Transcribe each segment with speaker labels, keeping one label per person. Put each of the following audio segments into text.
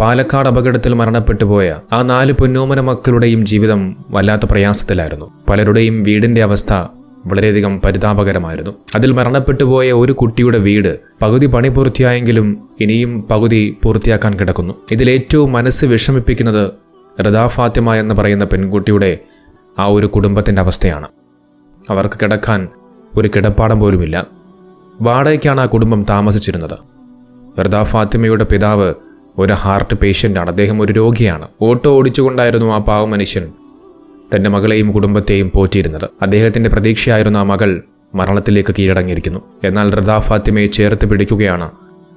Speaker 1: പാലക്കാട് അപകടത്തിൽ മരണപ്പെട്ടുപോയ ആ നാല് പൊന്നോമന മക്കളുടെയും ജീവിതം വല്ലാത്ത പ്രയാസത്തിലായിരുന്നു. പലരുടെയും വീടിന്റെ അവസ്ഥ വളരെയധികം പരിതാപകരമായിരുന്നു. അതിൽ മരണപ്പെട്ടുപോയ ഒരു കുട്ടിയുടെ വീട് പകുതി പണി പൂർത്തിയായെങ്കിലും ഇനിയും പകുതി പൂർത്തിയാക്കാൻ കിടക്കുന്നു. ഇതിലേറ്റവും മനസ്സ് വിഷമിപ്പിക്കുന്നത് റദാ ഫാത്തിമ എന്ന് പറയുന്ന പെൺകുട്ടിയുടെ ആ ഒരു കുടുംബത്തിന്റെ അവസ്ഥയാണ്. അവർക്ക് കിടക്കാൻ ഒരു കിടപ്പാടം പോലുമില്ല. വാടകയ്ക്കാണ് ആ കുടുംബം താമസിച്ചിരുന്നത്. റദാ ഫാത്തിമയുടെ പിതാവ് ഒരു ഹാർട്ട് പേഷ്യന്റാണ് അദ്ദേഹം ഒരു രോഗിയാണ്. ഓട്ടോ ഓടിച്ചുകൊണ്ടായിരുന്നു ആ പാവ മനുഷ്യൻ തന്റെ മകളെയും കുടുംബത്തെയും പോറ്റിയിരുന്നത്. അദ്ദേഹത്തിന്റെ പ്രതീക്ഷയായിരുന്നു ആ മകൾ മരണത്തിലേക്ക് കീഴടങ്ങിയിരിക്കുന്നു. എന്നാൽ റദാ ഫാത്തിമയെ ചേർത്ത് പിടിക്കുകയാണ്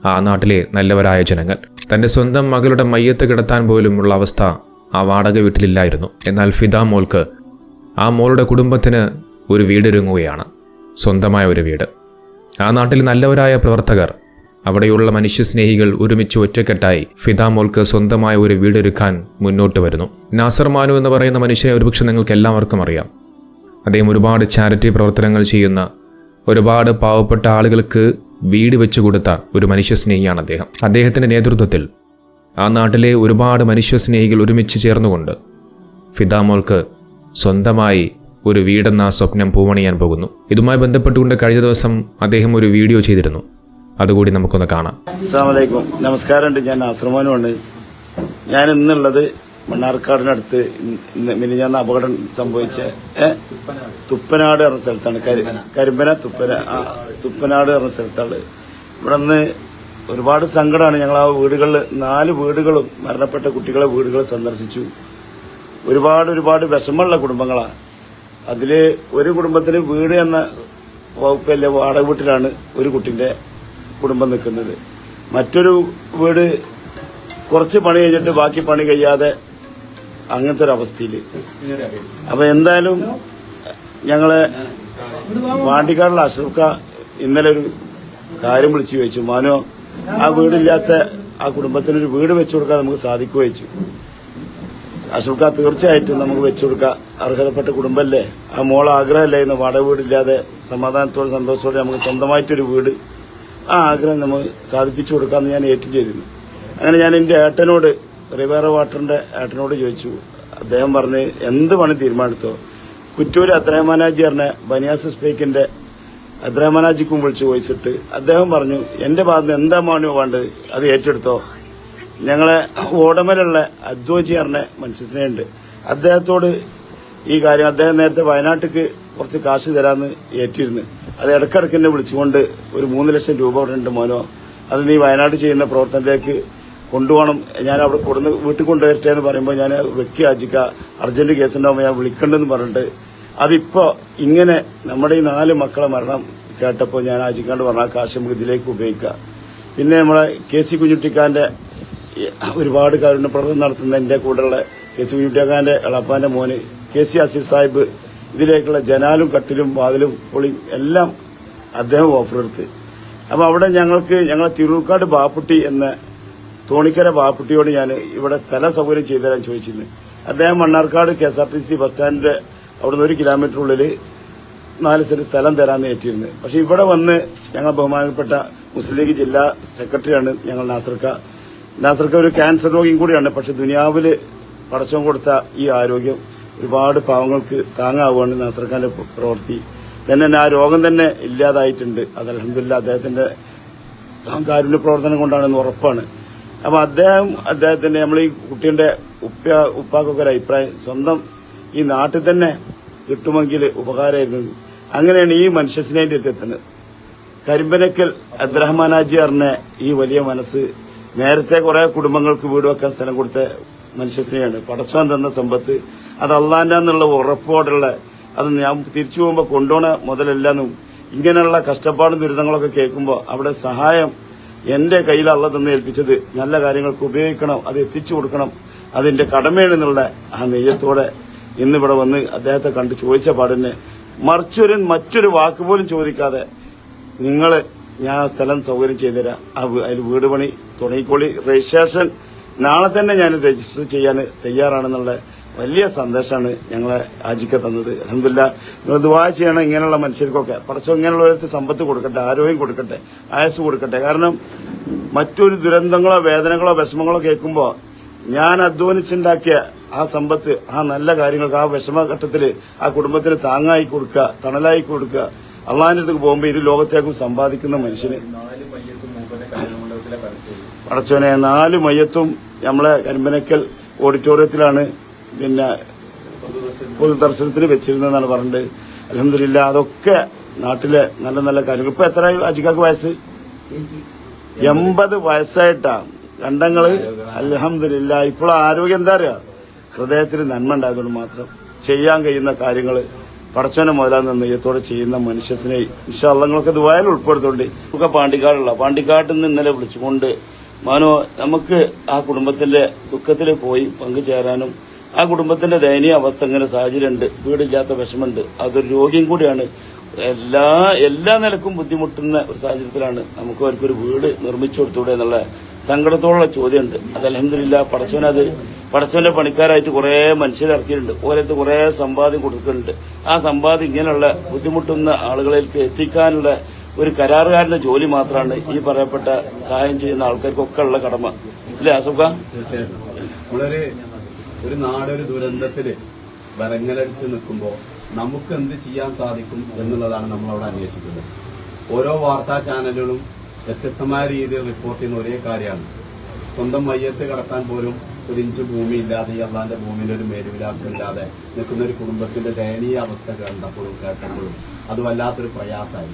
Speaker 1: ആ നാട്ടിലെ നല്ലവരായ ജനങ്ങൾ. തന്റെ സ്വന്തം മകളുടെ മയ്യത്ത് കിടത്താൻ പോലുമുള്ള അവസ്ഥ ആ വാടക വീട്ടിലില്ലായിരുന്നു. എന്നാൽ ഫിദ മോൾക്ക് ആ മോളുടെ കുടുംബത്തിന് ഒരു വീടൊരുങ്ങുകയാണ്. സ്വന്തമായ ഒരു വീട്. ആ നാട്ടിൽ നല്ലവരായ പ്രവർത്തകർ അവിടെയുള്ള മനുഷ്യസ്നേഹികൾ ഒരുമിച്ച് ഒറ്റക്കെട്ടായി ഫിതാമോൾക്ക് സ്വന്തമായ ഒരു വീടൊരുക്കാൻ മുന്നോട്ട് വരുന്നു. നാസർമാനു എന്ന് പറയുന്ന മനുഷ്യനെ ഒരുപക്ഷെ നിങ്ങൾക്ക് എല്ലാവർക്കും അറിയാം. അദ്ദേഹം ഒരുപാട് ചാരിറ്റി പ്രവർത്തനങ്ങൾ ചെയ്യുന്ന ഒരുപാട് പാവപ്പെട്ട ആളുകൾക്ക് വീട് വെച്ചു കൊടുത്ത ഒരു മനുഷ്യസ്നേഹിയാണ് അദ്ദേഹം. അദ്ദേഹത്തിന്റെ നേതൃത്വത്തിൽ ആ നാട്ടിലെ ഒരുപാട് മനുഷ്യസ്നേഹികൾ ഒരുമിച്ച് ചേർന്നുകൊണ്ട് ഫിദാമോൾക്ക് സ്വന്തമായി ഒരു വീടെന്ന സ്വപ്നം പൂവണിയാൻ പോകുന്നു. ഇതുമായി ബന്ധപ്പെട്ടുകൊണ്ട് കഴിഞ്ഞ ദിവസം അദ്ദേഹം ഒരു വീഡിയോ ചെയ്തിരുന്നു. അതുകൂടി നമുക്കൊന്ന് കാണാം.
Speaker 2: അസ്സാമലൈക്കും നമസ്കാരമുണ്ട്. ഞാൻ ആശ്രമനുമാണ് ഞാൻ ഇന്നുള്ളത് മണ്ണാർക്കാടിനടുത്ത് മിനിഞ്ഞാന്ന് അപകടം സംഭവിച്ച? തുപ്പനാട് എന്ന സ്ഥലത്താണ്. കരിമ്പന തുപ്പന തുപ്പനാട് എന്ന സ്ഥലത്താണ്. ഇവിടെ നിന്ന് ഒരുപാട് സങ്കടമാണ് ഞങ്ങൾ ആ വീടുകളിൽ നാല് വീടുകളും മരണപ്പെട്ട കുട്ടികളെ വീടുകൾ സന്ദർശിച്ചു. ഒരുപാട് ഒരുപാട് വിഷമമുള്ള കുടുംബങ്ങളാണ് അതിൽ ഒരു കുടുംബത്തിന് വീട് എന്ന വകുപ്പല്ലേ വാടക വീട്ടിലാണ് ഒരു കുട്ടിന്റെ കുടുംബം നിൽക്കുന്നത്. മറ്റൊരു വീട് കുറച്ച് പണി കഴിഞ്ഞിട്ട് ബാക്കി പണി കഴിയാതെ അങ്ങനത്തെ ഒരു അവസ്ഥയിൽ അപ്പൊ എന്തായാലും ഞങ്ങളെ വാണ്ടിക്കാടുള്ള അഷ്റഫ്ക ഇന്നലെ ഒരു കാര്യം വിളിച്ചു ചോദിച്ചു. മാനോ ആ വീടില്ലാത്ത ആ കുടുംബത്തിന് ഒരു വീട് വെച്ചു കൊടുക്കാൻ നമുക്ക് സാധിക്കുകയോ ചോദിച്ചു. അഷ്റഫ്ക തീർച്ചയായിട്ടും നമുക്ക് വെച്ചു കൊടുക്കാം. അർഹതപ്പെട്ട കുടുംബമല്ലേ ആ മോൾ ആഗ്രഹമല്ലേ ഇന്ന് വാടക വീടില്ലാതെ സമാധാനത്തോടെ സന്തോഷത്തോടെ നമുക്ക് സ്വന്തമായിട്ടൊരു വീട് ആ ആഗ്രഹം നമുക്ക് സാധിപ്പിച്ചു കൊടുക്കാമെന്ന് ഞാൻ ഏറ്റു ചെയ്തിരുന്നു. അങ്ങനെ ഞാൻ എന്റെ ഏട്ടനോട് റിവേറ വാട്ടറിന്റെ ഏട്ടനോട് ചോദിച്ചു. അദ്ദേഹം പറഞ്ഞ് എന്ത് പണി തീരുമാനിച്ചോ കുറ്റൂർ അദ്രഹമാനാജി പറഞ്ഞ ബനിയാസ് സ്പീക്കിന്റെ അദ്രഹമാനാജിക്കും വിളിച്ച് ചോദിച്ചിട്ട് അദ്ദേഹം പറഞ്ഞു എന്റെ ഭാഗത്ത് എന്താ മാണോ വേണ്ടത്? അത് ഏറ്റെടുത്തോ? ഞങ്ങളെ ഓടമലുള്ള അദ്വജി പറഞ്ഞ മനുഷ്യസ്നേഹമുണ്ട് അദ്ദേഹത്തോട് ഈ കാര്യം അദ്ദേഹം നേരത്തെ വയനാട്ടിക്ക് കുറച്ച് കാശ് തരാമെന്ന് ഏറ്റിരുന്നു. അത് ഇടക്കിടക്ക് എന്നെ വിളിച്ചുകൊണ്ട് ഒരു മൂന്ന് ലക്ഷം രൂപ അവിടെ ഉണ്ട് മോനോ. അത് നീ വയനാട് ചെയ്യുന്ന പ്രവർത്തനത്തിലേക്ക് കൊണ്ടുപോകണം. ഞാൻ അവിടെ കൊടുന്ന് വീട്ടിൽ കൊണ്ടുവരട്ടെ എന്ന് പറയുമ്പോൾ ഞാൻ വെക്കി ആജിക്ക അർജന്റ് കേസുണ്ടാവുമ്പോൾ ഞാൻ വിളിക്കണ്ടെന്ന് പറഞ്ഞിട്ട് അതിപ്പോ ഇങ്ങനെ നമ്മുടെ ഈ നാല് മക്കളെ മരണം കേട്ടപ്പോൾ ഞാൻ ആജിക്കാണ്ട് പറഞ്ഞ ആ കാശ് നമുക്ക് ഇതിലേക്ക് ഉപയോഗിക്കാം. പിന്നെ നമ്മളെ കെ സി കുഞ്ഞുട്ടിക്കാന്റെ ഒരുപാട് കാരുണ്യ പ്രവർത്തനം നടത്തുന്ന എന്റെ കൂടെയുള്ള കെ സി കുഞ്ഞുട്ടിക്കാന്റെ എളപ്പാന്റെ മോന് കെ സി അസീസ് സാഹിബ് ഇതിലേക്കുള്ള ജനാലും കട്ടിലും വാതിലും പൊളിയും എല്ലാം അദ്ദേഹം ഓഫർ എടുത്ത് അപ്പോൾ അവിടെ ഞങ്ങൾക്ക് ഞങ്ങളെ തിരൂർക്കാട് ബാപ്പുട്ടി എന്ന തോണിക്കര ബാപ്പുട്ടിയോട് ഞാൻ ഇവിടെ സ്ഥല സൗകര്യം ചെയ്തു തരാൻ ചോദിച്ചിരുന്നു. അദ്ദേഹം Mannarkkad K S R T C bus സ്റ്റാൻഡിന്റെ അവിടുന്ന് ഒരു കിലോമീറ്റർ ഉള്ളിൽ നാല് സെന്റ് സ്ഥലം തരാമെന്ന് ഏറ്റിരുന്നു. പക്ഷെ ഇവിടെ വന്ന് ഞങ്ങൾ ബഹുമാനപ്പെട്ട മുസ്ലിം ലീഗ് ജില്ലാ സെക്രട്ടറിയാണ് ഞങ്ങൾ നാസർക്ക. നാസർക്ക ഒരു ക്യാൻസർ രോഗിയും കൂടിയാണ് പക്ഷെ ദുനിയാവിൽ പടച്ചോൻ കൊടുത്ത ഈ ആരോഗ്യം ഒരുപാട് പാവങ്ങൾക്ക് താങ്ങാവുകയാണ് നാസർഖാന്റെ പ്രവൃത്തി. തന്നെ ആ രോഗം തന്നെ ഇല്ലാതായിട്ടുണ്ട്. അത് അലഹമില്ല അദ്ദേഹത്തിന്റെ കാരുണ്യ പ്രവർത്തനം കൊണ്ടാണെന്ന് ഉറപ്പാണ്. അപ്പൊ അദ്ദേഹം അദ്ദേഹത്തിന്റെ നമ്മൾ ഈ കുട്ടിയുടെ ഉപ്പ ഉപ്പാക്കൊക്കെ ഒരു അഭിപ്രായം സ്വന്തം ഈ നാട്ടിൽ തന്നെ കിട്ടുമെങ്കിൽ ഉപകാരമായിരുന്നു അങ്ങനെയാണ് ഈ മനുഷ്യസ്നേഹിന്റെ അടുത്ത് എത്തുന്നത്. കരിമ്പനക്കൽ അബ്ദുറഹ്മാനാജി അറിഞ്ഞ ഈ വലിയ മനസ്സ് നേരത്തെ കുറെ കുടുംബങ്ങൾക്ക് വീട് വെക്കാൻ സ്ഥലം കൊടുത്ത മനുഷ്യസ്നേഹമാണ് പടച്ചോൻ തന്ന സമ്പത്ത് അത് അള്ളാന്റെ എന്നുള്ള ഉറപ്പോടുള്ള അത് ഞാൻ തിരിച്ചു പോകുമ്പോൾ കൊണ്ടുപോണ മുതലല്ലെന്നും ഇങ്ങനെയുള്ള കഷ്ടപ്പാടും ദുരിതങ്ങളൊക്കെ കേൾക്കുമ്പോൾ അവിടെ സഹായം എന്റെ കയ്യിൽ അള്ള തന്ന് ഏൽപ്പിച്ചത് നല്ല കാര്യങ്ങൾക്ക് ഉപയോഗിക്കണം അത് എത്തിച്ചു കൊടുക്കണം അതിന്റെ കടമയാണെന്നുള്ള ആ നെയ്യത്തോടെ ഇന്നിവിടെ വന്ന് അദ്ദേഹത്തെ കണ്ട് ചോദിച്ച പാടിന് മറിച്ചൊരു മറ്റൊരു വാക്ക് പോലും ചോദിക്കാതെ നിങ്ങൾ ഞാൻ ആ സ്ഥലം സൗകര്യം ചെയ്തുതരാം. അതിൽ വീട് പണി തുടങ്ങിക്കോളി. രജിസ്ട്രേഷൻ നാളെ തന്നെ ഞാൻ രജിസ്റ്റർ ചെയ്യാൻ തയ്യാറാണെന്നുള്ള വലിയ സന്ദേശമാണ് ഞങ്ങളെ ആജിക്ക തന്നത്. അലഹമില്ല നിങ്ങൾ ദുവാ ചെയ്യണം ഇങ്ങനെയുള്ള മനുഷ്യർക്കൊക്കെ. പടച്ചോ ഒരു സമ്പത്ത് കൊടുക്കട്ടെ ആരോഗ്യം കൊടുക്കട്ടെ ആയസ് കൊടുക്കട്ടെ. കാരണം മറ്റൊരു ദുരന്തങ്ങളോ വേദനകളോ വിഷമങ്ങളോ കേൾക്കുമ്പോൾ ഞാൻ അധ്വാനിച്ചുണ്ടാക്കിയ ആ സമ്പത്ത് ആ നല്ല കാര്യങ്ങൾക്ക് ആ വിഷമഘട്ടത്തിൽ ആ കുടുംബത്തിന് താങ്ങായി കൊടുക്കുക തണലായി കൊടുക്കുക അള്ളാഹിന്റെ അടുത്ത് പോകുമ്പോൾ ഇരു ലോകത്തേക്കും സമ്പാദിക്കുന്ന മനുഷ്യന്. പടച്ചോനെ നാല് മയ്യത്തും നമ്മളെ കരിമ്പനക്കൽ ഓഡിറ്റോറിയത്തിലാണ് പിന്നെ പൊതുദർശനത്തിന് വെച്ചിരുന്നതെന്നാണ് പറഞ്ഞത് അലഹമില്ല അതൊക്കെ നാട്ടിലെ നല്ല നല്ല കാര്യങ്ങൾ. ഇപ്പൊ എത്ര അജിക്കാക്ക് വയസ്സ്? എൺപത് വയസ്സായിട്ടാ. രണ്ടങ്ങൾ അലഹമില്ല ഇപ്പോൾ ആരോഗ്യം എന്താ അറിയാ? ഹൃദയത്തിന് നന്മ ഉണ്ടായതുകൊണ്ട് മാത്രം ചെയ്യാൻ കഴിയുന്ന കാര്യങ്ങൾ പടച്ചോനെ മുതലാ നെയ്യത്തോടെ ചെയ്യുന്ന മനുഷ്യസിനെ വിശാലങ്ങളൊക്കെ ദുബായിൽ ഉൾപ്പെടുത്തുണ്ട് നമുക്ക് പാണ്ടിക്കാടുള്ള പാണ്ടിക്കാട്ടിൽ നിന്ന് ഇന്നലെ വിളിച്ചുകൊണ്ട് മാനോ നമുക്ക് ആ കുടുംബത്തിന്റെ ദുഃഖത്തിൽ പോയി പങ്കുചേരാനും ആ കുടുംബത്തിന്റെ ദയനീയ അവസ്ഥ ഇങ്ങനെ സാഹചര്യമുണ്ട്. വീടില്ലാത്ത വിഷമമുണ്ട്. അതൊരു രോഗിയും കൂടിയാണ്. എല്ലാ എല്ലാ നിലക്കും ബുദ്ധിമുട്ടുന്ന ഒരു സാഹചര്യത്തിലാണ് നമുക്ക് അവർക്ക് ഒരു വീട് നിർമ്മിച്ചു കൊടുത്തൂടെ എന്നുള്ള സങ്കടത്തോടുള്ള ചോദ്യമുണ്ട്. അത് അലഹമില്ല പടച്ചവനത് പടച്ചവന്റെ പണിക്കാരായിട്ട് കുറെ മനുഷ്യരിറക്കിയിട്ടുണ്ട് ഓരോരുത്തർ കുറെ സമ്പാദ്യം കൊടുക്കുന്നുണ്ട്. ആ സമ്പാദ്യം ഇങ്ങനെയുള്ള ബുദ്ധിമുട്ടുന്ന ആളുകളിലേക്ക് എത്തിക്കാനുള്ള ഒരു കരാറുകാരന്റെ ജോലി മാത്രമാണ് ഈ പറയപ്പെട്ട സഹായം ചെയ്യുന്ന ആൾക്കാർക്കൊക്കെ ഉള്ള കടമ. അല്ലേ അസുഖ
Speaker 3: ഒരു നാടൊരു ദുരന്തത്തിൽ വരങ്ങലടിച്ച് നിൽക്കുമ്പോൾ നമുക്ക് എന്ത് ചെയ്യാൻ സാധിക്കും എന്നുള്ളതാണ് നമ്മൾ അവിടെ അന്വേഷിക്കുന്നത്. ഓരോ വാർത്താ ചാനലുകളും വ്യത്യസ്തമായ രീതിയിൽ റിപ്പോർട്ട് ചെയ്യുന്ന ഒരേ കാര്യമാണ്. സ്വന്തം മയ്യത്ത് കടത്താൻ പോലും ഒരു ഇഞ്ച് ഭൂമി ഇല്ലാതെ ഈ അള്ളാന്റെ ഭൂമിയിൽ ഒരു മേലുവിലാസം ഇല്ലാതെ നിൽക്കുന്ന ഒരു കുടുംബത്തിന്റെ ദയനീയ അവസ്ഥ കണ്ടപ്പോഴും കേട്ടപ്പോഴും അത് വല്ലാത്തൊരു പ്രയാസമായി.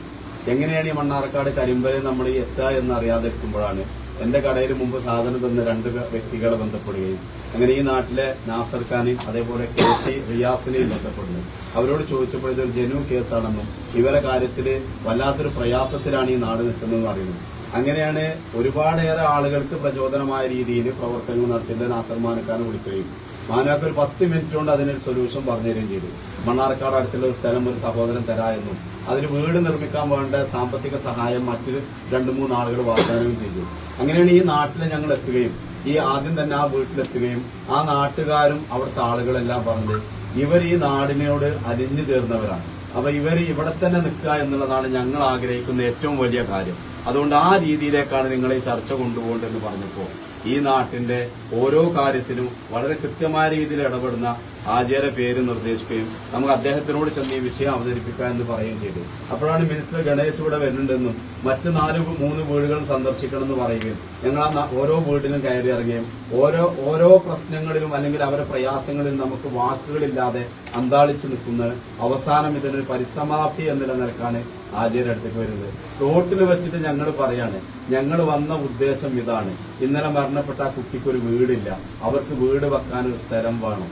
Speaker 3: എങ്ങനെയാണ് ഈ മണ്ണാർക്കാട് കരിമ്പലിൽ നമ്മൾ എത്തുക എന്ന് അറിയാതെ ഇരിക്കുമ്പോഴാണ് എന്റെ കടയിൽ മുമ്പ് സാധനം തന്ന രണ്ട് വ്യക്തികളെ ബന്ധപ്പെടുകയും അങ്ങനെ ഈ നാട്ടിലെ നാസർ ഖാനെയും അതേപോലെ കെ സി റിയാസിനെയും ബന്ധപ്പെടുന്നു. അവരോട് ചോദിച്ചപ്പോൾ ഇതൊരു ജനു കേസാണെന്നും ഇവരെ കാര്യത്തിൽ വല്ലാത്തൊരു പ്രയാസത്തിലാണ് ഈ നാട് നിൽക്കുന്നതെന്ന് അറിയുന്നു. അങ്ങനെയാണ് ഒരുപാടേറെ ആളുകൾക്ക് പ്രചോദനമായ രീതിയിൽ പ്രവർത്തനങ്ങൾ നടത്തുന്ന നാസർ മാനക്കാനെ വിളിക്കുകയും. മാനാക്ക് ഒരു പത്ത് മിനിറ്റ് കൊണ്ട് അതിനൊരു സൊല്യൂഷൻ പറഞ്ഞു തരികയും ചെയ്തു. മണ്ണാർക്കാട് അടുത്തുള്ള ഒരു സ്ഥലം ഒരു സഹോദരൻ തരാ എന്നും അതിന് വീട് നിർമ്മിക്കാൻ വേണ്ട സാമ്പത്തിക സഹായം മറ്റു രണ്ട് മൂന്ന് ആളുകൾ വാഗ്ദാനവും ചെയ്തു. അങ്ങനെയാണ് ഈ നാട്ടിൽ ഞങ്ങൾ എത്തുകയും ഈ ആദ്യം തന്നെ ആ വീട്ടിലെത്തുകയും ആ നാട്ടുകാരും അവിടുത്തെ ആളുകളെല്ലാം പറഞ്ഞ് ഇവർ ഈ നാടിനോട് അലിഞ്ഞു ചേർന്നവരാണ്. അപ്പൊ ഇവർ ഇവിടെ തന്നെ നിൽക്കുക എന്നുള്ളതാണ് ഞങ്ങൾ ആഗ്രഹിക്കുന്ന ഏറ്റവും വലിയ കാര്യം. അതുകൊണ്ട് ആ രീതിയിലേക്കാണ് നിങ്ങൾ ഈ ചർച്ച കൊണ്ടുപോകേണ്ടതെന്ന് പറഞ്ഞപ്പോൾ ഈ നാട്ടിന്റെ ഓരോ കാര്യത്തിനും വളരെ കൃത്യമായ രീതിയിൽ ഇടപെടുന്ന ആചാര്യ പേര് നിർദ്ദേശിക്കുകയും നമുക്ക് അദ്ദേഹത്തിനോട് ചെന്ന് ഈ വിഷയം അവതരിപ്പിക്കുക എന്ന് പറയുകയും ചെയ്തു. അപ്പോഴാണ് മിനിസ്റ്റർ ഗണേശ് ഇവിടെ വരുന്നുണ്ടെന്നും മറ്റ് നാല് മൂന്ന് വീടുകളും സന്ദർശിക്കണം എന്ന് പറയുകയും ഞങ്ങൾ ആ ഓരോ വീട്ടിലും കയറി ഇറങ്ങുകയും ഓരോ ഓരോ പ്രശ്നങ്ങളിലും അല്ലെങ്കിൽ അവരുടെ പ്രയാസങ്ങളിലും നമുക്ക് വാക്കുകളില്ലാതെ അന്താളിച്ചു നിൽക്കുന്ന അവസാനം ഇതിനൊരു പരിസമാപ്തി എന്നുള്ള നിലക്കാണ് ആചാര്യ അടുത്തേക്ക് വരുന്നത്. റോട്ടിൽ വെച്ചിട്ട് ഞങ്ങൾ പറയാണ് ഞങ്ങൾ വന്ന ഉദ്ദേശം ഇതാണ്. ഇന്നലെ മരണപ്പെട്ട ആ കുട്ടിക്കൊരു വീടില്ല. അവർക്ക് വീട് വെക്കാനൊരു സ്ഥലം വേണം.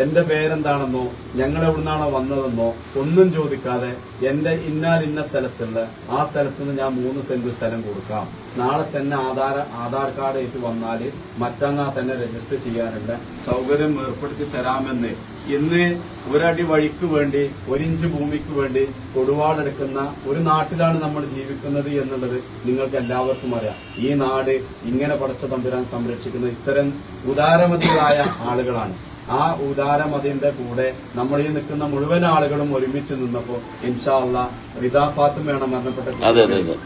Speaker 3: എന്റെ പേരെന്താണെന്നോ ഞങ്ങൾ എവിടുന്നാണോ വന്നതെന്നോ ഒന്നും ചോദിക്കാതെ എന്റെ ഇന്നാൽ ഇന്ന സ്ഥലത്തുള്ള ആ സ്ഥലത്ത് നിന്ന് ഞാൻ മൂന്ന് സെന്റ് സ്ഥലം കൊടുക്കാം. നാളെ തന്നെ ആധാർ ആധാർ കാർഡ് ഏറ്റ് വന്നാൽ മറ്റന്നാ തന്നെ രജിസ്റ്റർ ചെയ്യാനുള്ള സൗകര്യം ഏർപ്പെടുത്തി തരാമെന്ന്. ഇന്ന് ഒരടി വഴിക്ക് വേണ്ടി ഒരിഞ്ച് ഭൂമിക്ക് വേണ്ടി കൊടുവാളെടുക്കുന്ന ഒരു നാട്ടിലാണ് നമ്മൾ ജീവിക്കുന്നത് എന്നുള്ളത് നിങ്ങൾക്ക് എല്ലാവർക്കും അറിയാം. ഈ നാട് ഇങ്ങനെ പടച്ച തമ്പുരാൻ സംരക്ഷിക്കുന്ന ഇത്തരം ഉദാരമതികളായ ആളുകളാണ്. ആ ഉദാരമതിന്റെ കൂടെ നമ്മളീ ഈ നിൽക്കുന്ന മുഴുവൻ ആളുകളും ഒരുമിച്ച് നിന്നപ്പോ ഇൻഷാല്ല റിദാ ഫാത്തിമയാണ് മരണപ്പെട്ട.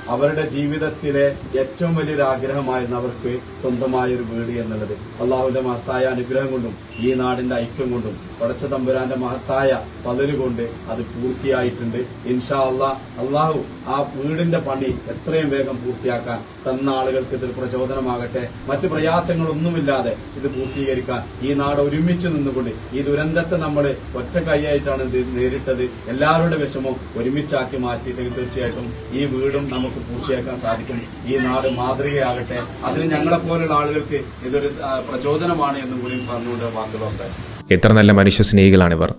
Speaker 3: അവരുടെ ജീവിതത്തിലെ ഏറ്റവും വലിയൊരു ആഗ്രഹമായിരുന്നു അവർക്ക് സ്വന്തമായ ഒരു വീട് എന്നുള്ളത്. അള്ളാഹുവിന്റെ മഹത്തായ അനുഗ്രഹം കൊണ്ടും ഈ നാടിന്റെ ഐക്യം കൊണ്ടും പടച്ച തമ്പുരാന്റെ മഹത്തായ പതിര് കൊണ്ട് അത് പൂർത്തിയായിട്ടുണ്ട്. ഇൻഷാ അള്ളാ അള്ളാഹു ആ വീടിന്റെ പണി എത്രയും വേഗം പൂർത്തിയാക്കാൻ തന്ന ആളുകൾക്ക് ഇതിൽ പ്രചോദനമാകട്ടെ. മറ്റു പ്രയാസങ്ങളൊന്നുമില്ലാതെ ഇത് പൂർത്തീകരിക്കാൻ ഈ നാട് ഒരുമിച്ച് നിന്നുകൊണ്ട് ഈ ദുരന്തത്തെ നമ്മൾ ഒറ്റ കൈയായിട്ടാണ് നേരിട്ടത്. എല്ലാവരുടെ വിഷമവും ഒരുമിച്ചാക്കി മാറ്റിയിട്ടെങ്കിൽ തീർച്ചയായിട്ടും ഈ വീടും നമുക്ക് പൂർത്തിയാക്കാൻ സാധിക്കും. ഈ നാട് മാതൃകയാകട്ടെ. അതിന് ഞങ്ങളെ പോലെയുള്ള ആളുകൾക്ക് ഇതൊരു പ്രചോദനമാണ് എന്നും കൂടി പറഞ്ഞുകൊണ്ട് വാക്കുകൾ അവസാനിക്കും
Speaker 1: എത്ര നല്ല മനുഷ്യ സ്നേഹികളാണിവർ.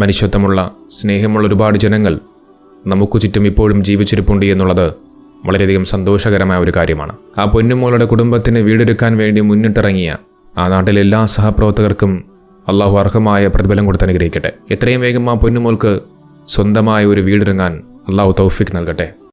Speaker 1: മനുഷ്യത്വമുള്ള സ്നേഹമുള്ള ഒരുപാട് ജനങ്ങൾ നമുക്ക് ചുറ്റും ഇപ്പോഴും ജീവിച്ചിരിപ്പുണ്ട് എന്നുള്ളത് വളരെയധികം സന്തോഷകരമായ ഒരു കാര്യമാണ്. ആ പൊന്നുമോളുടെ കുടുംബത്തിന് വീടൊരുക്കാൻ വേണ്ടി മുന്നിട്ടിറങ്ങിയ ആ നാട്ടിലെ എല്ലാ സഹപ്രവർത്തകർക്കും അള്ളാഹു അർഹമായ പ്രതിഫലം കൊടുത്ത് അനുഗ്രഹിക്കട്ടെ. എത്രയും വേഗം ആ പൊന്നുമോൾക്ക് സ്വന്തമായ ഒരു വീടിറങ്ങാൻ അള്ളാഹു തൗഫിക് നൽകട്ടെ.